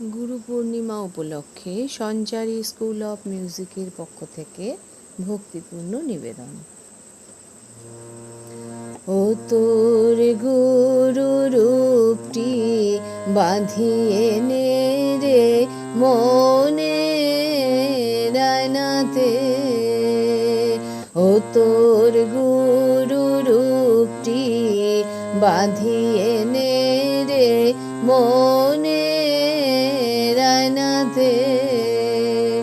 গুরু পূর্ণিমা উপলক্ষে সঞ্চারী school of মিউজিকের পক্ষ থেকে ভক্তিপূর্ণ নিবেদন। ও তোর গুরু রূপটি বাঁধিয়ে নে রে মনে রানাতে। ও তোর গুরু রানাতে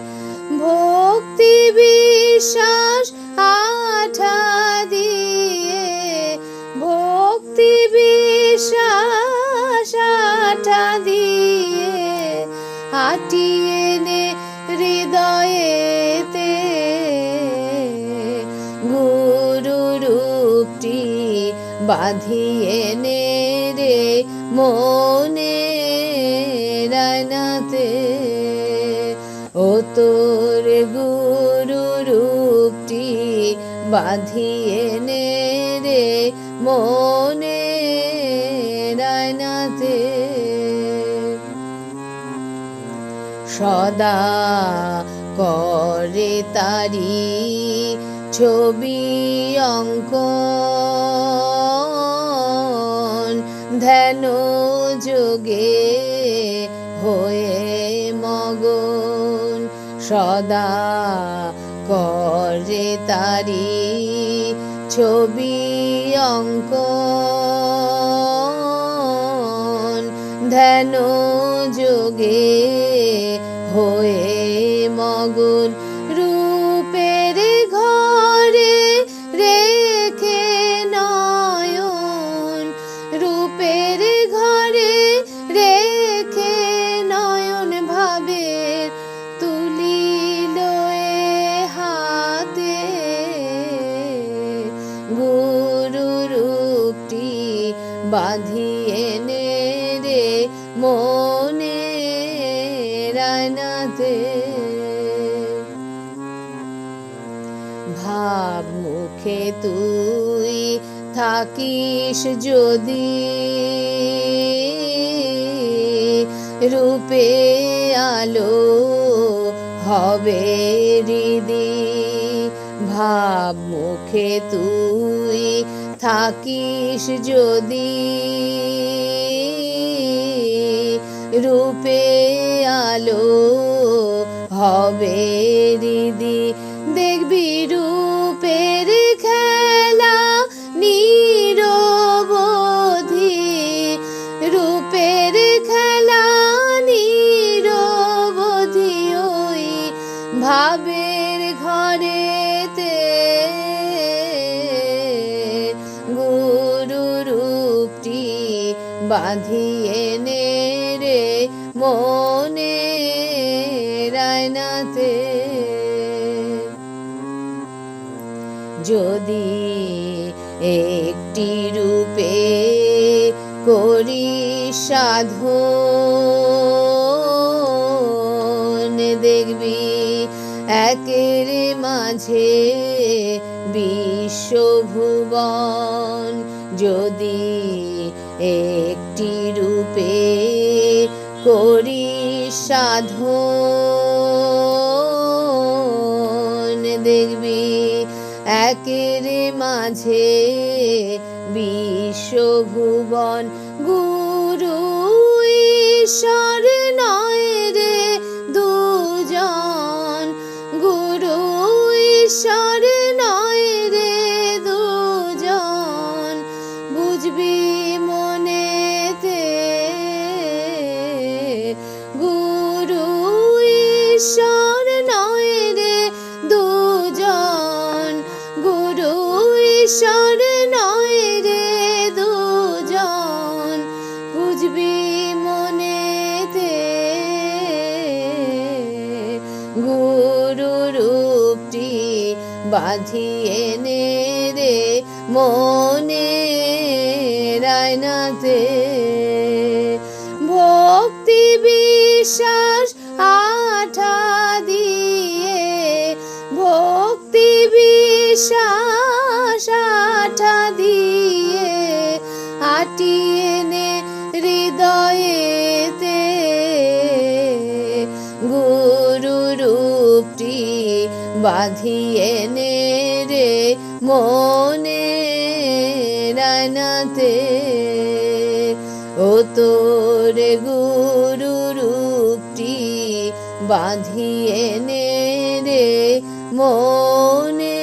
ভক্তি বিশ্বাস আঠা দিয়ে। ভক্তি বিশ্বাস আঠা দিয়ে। হাটিয়ে নে হৃদয়েতে। গুরু রূপটি বাঁধিয়ে নে রে মনে। তোর গুরু রূপটি বাঁধিয়ে নে রে মনে রানাতে সদা করে তারি ছবি অঙ্কন, ধ্যান যোগে সদা করে তারি ছবি অঙ্ক ধ্যান যোগে গুরু রূপটি বাঁধিয়ে নে রে মনে রানাতে ভাব মুখে তুই থাকিস যদি রূপে আলো হবে হৃদি ভাব মুখে তুই থাকিস যদি রূপে আলো হবে বাঁধিয়ে নে রে মনে রায়নাতে যদি একটি রূপে করি সাধন দেখবি একের মাঝে বিশ্বভুবন। যদি একটি রূপে করি সাধন দেখবি একের মাঝে বিশ্বভুবন নয় রে দুজন, বুঝবি মনেতে বাঁধিয়ে নে রে মনে রায়নাতে। ভক্তি বিশ্বাস আঠা দিয়ে, ভক্তি বিশ্বাস গুরুরূপটি বাঁধিয়ে নে রে মনে রানাতে। ও তোর গুরুরূপটি বাঁধিয়ে নে রে মনে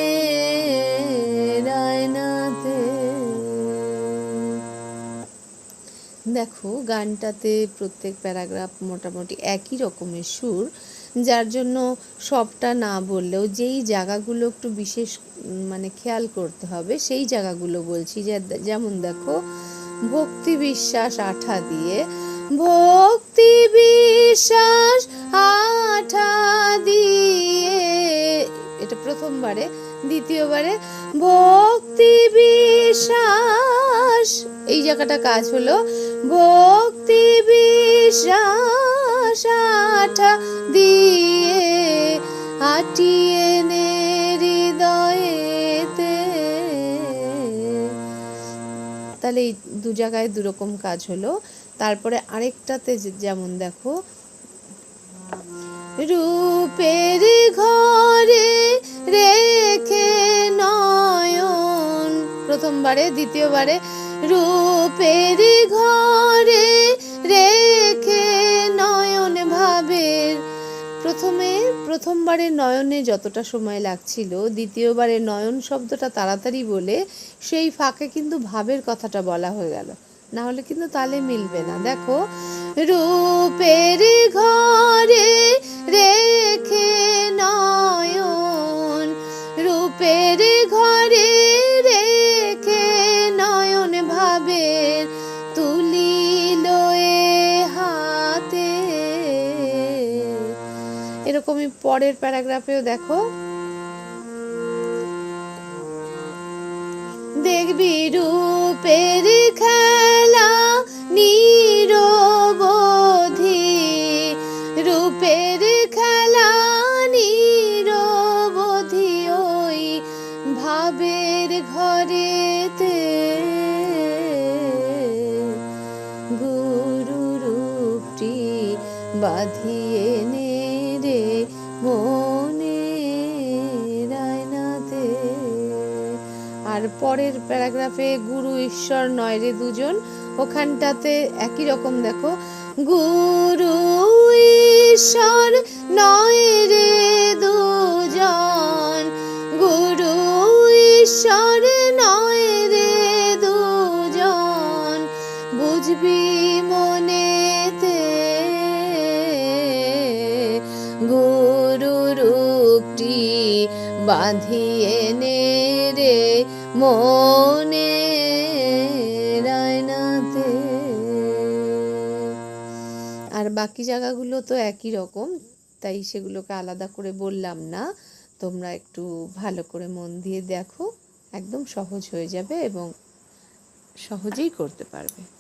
দেখো, গানটাতে প্রত্যেক প্যারাগ্রাফ মোটামুটি একই রকমের সুর, যার জন্য সবটা না বললেও যেই জায়গাগুলো একটু বিশেষ মানে খেয়াল করতে হবে, সেই জায়গাগুলো বলছি। যেমন দেখো, ভক্তি বিশ্বাস আঠা দিয়ে, ভক্তি বিশ্বাস আঠা দিয়ে, এটা প্রথমবারে, দ্বিতীয়বারে, ভক্তি বিশ্বাস, এই জায়গাটা কাজ হলো ভক্তি বিশ্বাস আঠা দিয়ে আটিয়ে নে হৃদয়েতে। তাহলে এই দু জায়গায় দুরকম কাজ হলো। তারপরে আরেকটাতে যেমন দেখো, রূপের ঘরে রেখে নয়ন, প্রথমবারে, দ্বিতীয়বারে রূপের ঘরে রেখে নয়ন ভাবের। প্রথমে, প্রথমবারে নয়নে যতটা সময় লাগছিল, দ্বিতীয়বারে নয়ন শব্দটা তাড়াতাড়ি বলে সেই ফাঁকে কিন্তু ভাবের কথাটা বলা হয়ে গেল। না হলে কিন্তু তালে মিলবে না। দেখো, রূপের ঘরে রেখে নয়ন, রূপের ঘরে পরের প্যারাগ্রাফেও দেখো। দেখবি রূপের খেলা নিরবধি। রূপের খেলা নিরবধি ওই ভাবের ঘরেতে। গুরু রূপটি বাঁধিয়ে পরের প্যারাগ্রাফে গুরু ঈশ্বর নয় রে দুজন। ওখানটাতে একই রকম দেখো। গুরু ঈশ্বর নয় রে দুজন। গুরু ঈশ্বর নয় রে দুজন। বুঝবি মনেতে গুরু রূপটি মনে রায়নাতে। আর বাকি জায়গাগুলো তো একই রকম, তাই সেগুলোকে আলাদা করে বললাম না। তোমরা একটু ভালো করে মন দিয়ে দেখো, একদম সহজ হয়ে যাবে এবং সহজেই করতে পারবে।